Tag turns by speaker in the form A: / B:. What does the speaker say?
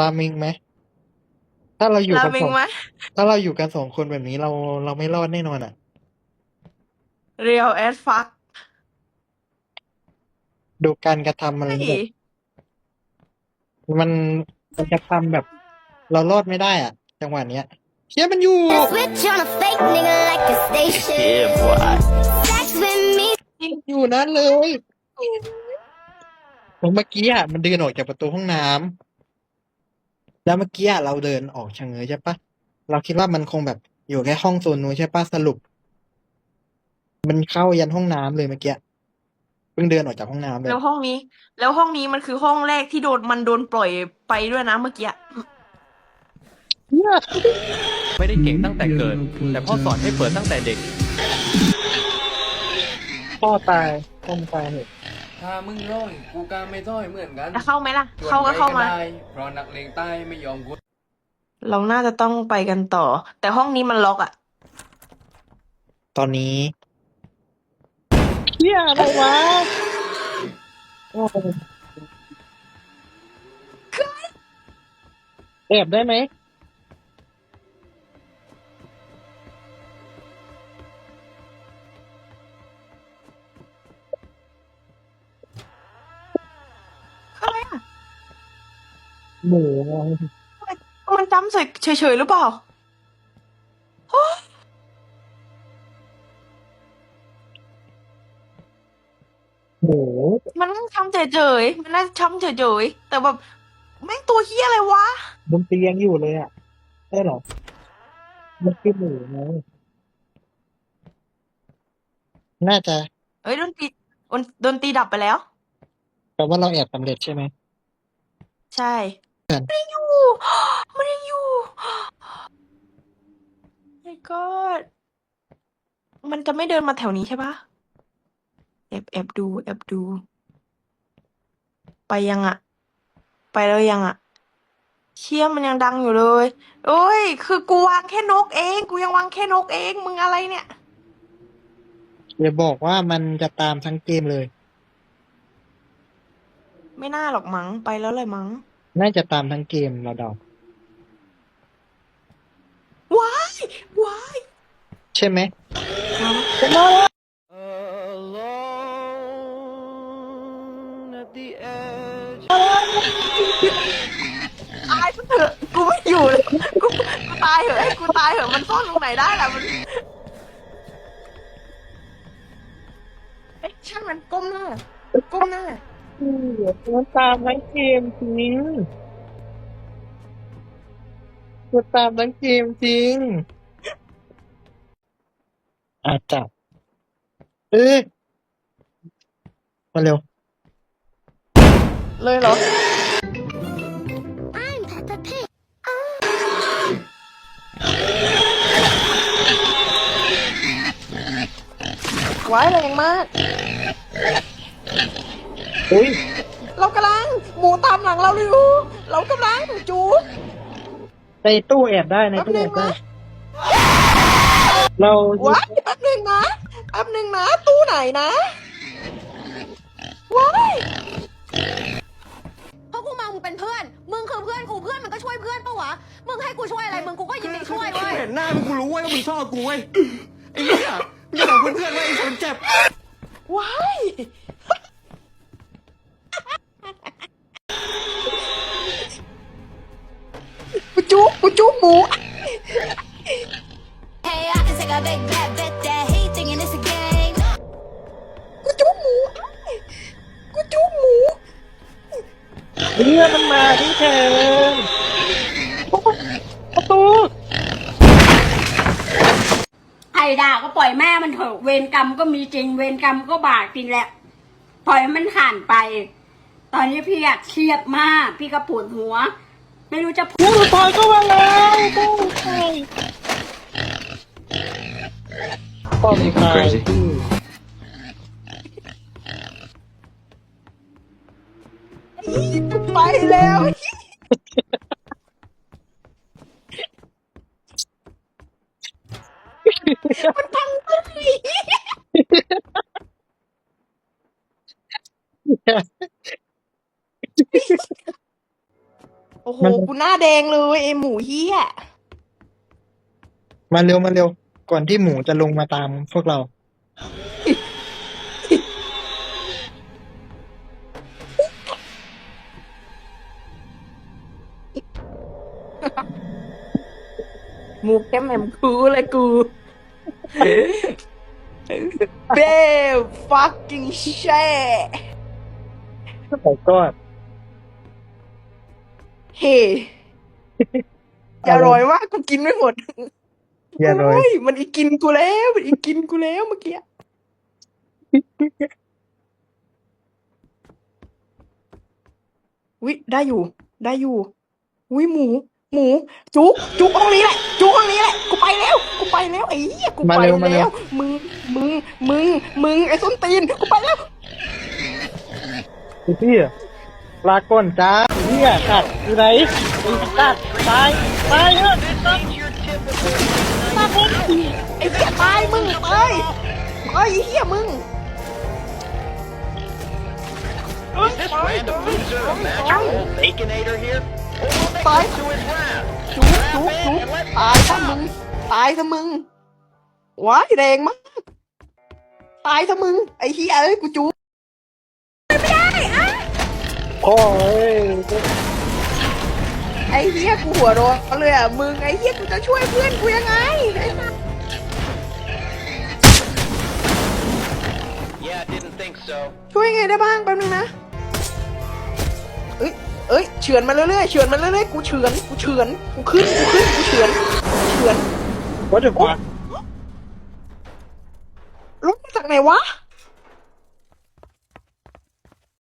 A: ราเมงไหมถ้าเราอยู่
B: รา
A: กัน
B: เม
A: ส
B: ง
A: อง
B: ไหม
A: ถ้าเราอยู่กันสองคนแบบนี้เราเราไม่รอดแน่นอนอะ
B: เรียวแอดฟัก
A: ดูการกระทำมัน
B: เฮ้ย
A: แบบมันมันกระทำแบบ เรารอดไม่ได้อะ จังหวะเนี้ยเชี่ยมันอยู่
C: Switch on a fake nigga like a station.
D: Yeah, boy.
C: Sex with me.
A: อยู่นั้นเลยเมื่อกี้อะมันเดินออกจากประตูห้องน้ำ แล้วเมื่อกี้อะเราเดินออกชะเง้อใช่ปะเราคิดว่ามันคงแบบอยู่แค่ห้องโซนนู้นใช่ปะสรุป มันเข้ายันห้องน้ำเลยเมื่อกี้เพิ่งเดินออกจากห้องน้ำเลย
B: แล้วห้องนี้ แล้วห้องนี้มันคือห้องแรกที่โดนมันโดนปล่อยไปด้วยนะเมื่อกี้อะ
D: ไม่ได้เก่งตั้งแต่เกิด แต่พ่อสอนให้เปิดตั้งแต่เด็ก
A: พ่อตายพ่อมึงตายเหรอะ
E: ถ้ามึงร้อยกูก็ไม่ร้อยเหมือนกัน
B: จะเข้าไหมล่ะ
E: ส่วน
B: เข้าก็เข้ามา
E: ไหนได้เพราะนักเลงใต้ไม่ยอมกู
B: เราน่าจะต้องไปกันต่อ แต่ห้องนี้มันล็อกอะ
A: ตอนนี้เฮียอะไรวะโอ้โหแอบได้ไหม
B: อะไรอะ
A: หมูไง
B: มันจำเฉยเฉยๆหรือเปล่าโอ๊ย
A: หมู
B: มันนั่งช้ำเฉยๆมันน่าจะช้ำเฉยๆแต่แบบแม่งตัวเฮี้ยอะไรวะ
A: บนเตียงอยู่เลยอะใช่เหรอมันคือหมูไงน่าจะ
B: เอ้ยดนตรีดนดนตรีดับไปแล้ว
A: แปลว่าเราแอบสำเร็จใช่ไหม
B: ใช่
A: เพื่อน
B: มันยังอยู่ มันยังอยู่ my god มันจะไม่เดินมาแถวนี้ใช่ปะแอบแอบดู แอบดู ไปยังอะ ไปแล้วยังอะเชี่ยมันยังดังอยู่เลย โอ้ย คือกูวางแค่นกเอง กูยังวางแค่นกเอง มึงอะไรเนี่ย
A: อย่าบอกว่ามันจะตามทั้งเกมเลย
B: ไม่น่าหรอกมั้งไปแล้วเลยมั้ง
A: น่าจะตามทั้งเกมเราเดา
B: ว้าย ว้าย
A: ใช่ไหม
D: Alone at the edge
B: ตายซะเถอะกูไม่อยู่เลยกูกูตายเหอะให้กูตายเหอะมันซ่อนตรงไหนได้ล่ะมันเอ้ยช่างมันก้มหน้าก้มหน้า
A: มันตามทั้งเกมจริงมันตามทั้งเกมจริง อาจจะเอ้ยมาเร็ว
B: เลยเหรอ
C: I'm Peppa Pig.
B: ไว้แรงมาก
A: เฮ้ย
B: เรากำลังหมูตามหลังเราอยู่เรากำลังจูบ
A: ในตู้แอบได้ในตู้แอบได้เรา
B: ว้ายแป๊บหนึ่งนะแป๊บหนึ่งนะ ตู้ไหนนะว้าย
F: เพราะกูมามึงเป็นเพื่อน มึงคือเพื่อนกูเพื่อนมันก็ช่วยเพื่อนปะวะ มึงให้กูช่วยอะไร มึงกูก็ยินดีช่วยเว้ย
E: เห็นหน้ามึงกูรู้เว้ยว่ามึงชอบกูเว้ยไอ้เหี้ยมึงจะบอกเพื่อนๆว่าไอ้คนเจ็บ
B: ว้าย จุ๊บกูจุ๊บหมู
C: Hey, I can take a big bad bet that he thinking it's a game.
B: กูจุ๊บหมู กูจุ๊บหมู
A: เรือมันมาที่เธอประตู
G: ใครด่าก็ปล่อยแม่มันเถอะเวรกรรมก็มีจริง เวรกรรมก็บาปจริงแหละ ปล่อยให้มันผ่านไป ตอนนี้พี่อะเครียดมาก พี่ก็ปวดหัว ไม่รู้จะพูด
A: ตู้ถอยเข้ามาแล้วตู้ถอยป้อมตาย
D: Crazy
B: กูไปแล้ว มันพังต้น โอ้โห
A: มัน
B: กูหน้าแดงเลยไอหมูเฮีย
A: มาเร็วมาเร็ว ก่อนที่หมูจะลงมาตามพวกเรา
B: หมูแก้มแหมกูเลยกู เบล fucking shit
A: แต่ก็
B: เฮ้อย่าร้อยมากกูกินไม่หมด
A: อย่าเลย
B: โอ้มันอีกกินกูแล้ว มันอีกกินกูแล้วเมื่อกี้วิได้อยู่ ได้อยู่วิหมู หมู จุกจุกห้องนี้แหละจุกห้องนี้แหละกูไปแล้วกูไปแล้วไอ้เหี้ยกู
A: มา
B: ไป
A: เร็วมาเร็
B: แล้ววมึงมึงมึงมึงไอ้ส้นตีนกูไปแล้ว
A: พี่ลาก่อนจ้า พี่อะกัดอยู่ไหนไอ้กัดตายตายเถอะ
B: ไอ้เหี้ยตายมึงตายตายไอ้เหี้ยมึงเอ้ยตายตายตาย
H: Baconator here?
B: ตายจุกจุกจุกตายซะมึงตายซะมึงว้ายแรงมากตายซะมึงไอ้เหี้ยเอ้ยกูจุก
A: โอ้ย
B: ไอ้เหี้ยกูหัวร้อนเลยอะมึงไอ้เหี้ยกูจะช่วยเพื่อนกูยังไงไอ้สัส
H: Yeah, didn't think so.
B: ช่วยไงได้บ้างแป๊บนึงนะเอ้ยเอ้ยเฉือนมาเรื่อยๆเฉือนมาเรื่อยๆกูเฉือนกูเฉือนกูขึ้นกูขึ้นกูเฉือนเฉือน
A: ว่าจะฟัก
B: รถมาจากไหนวะ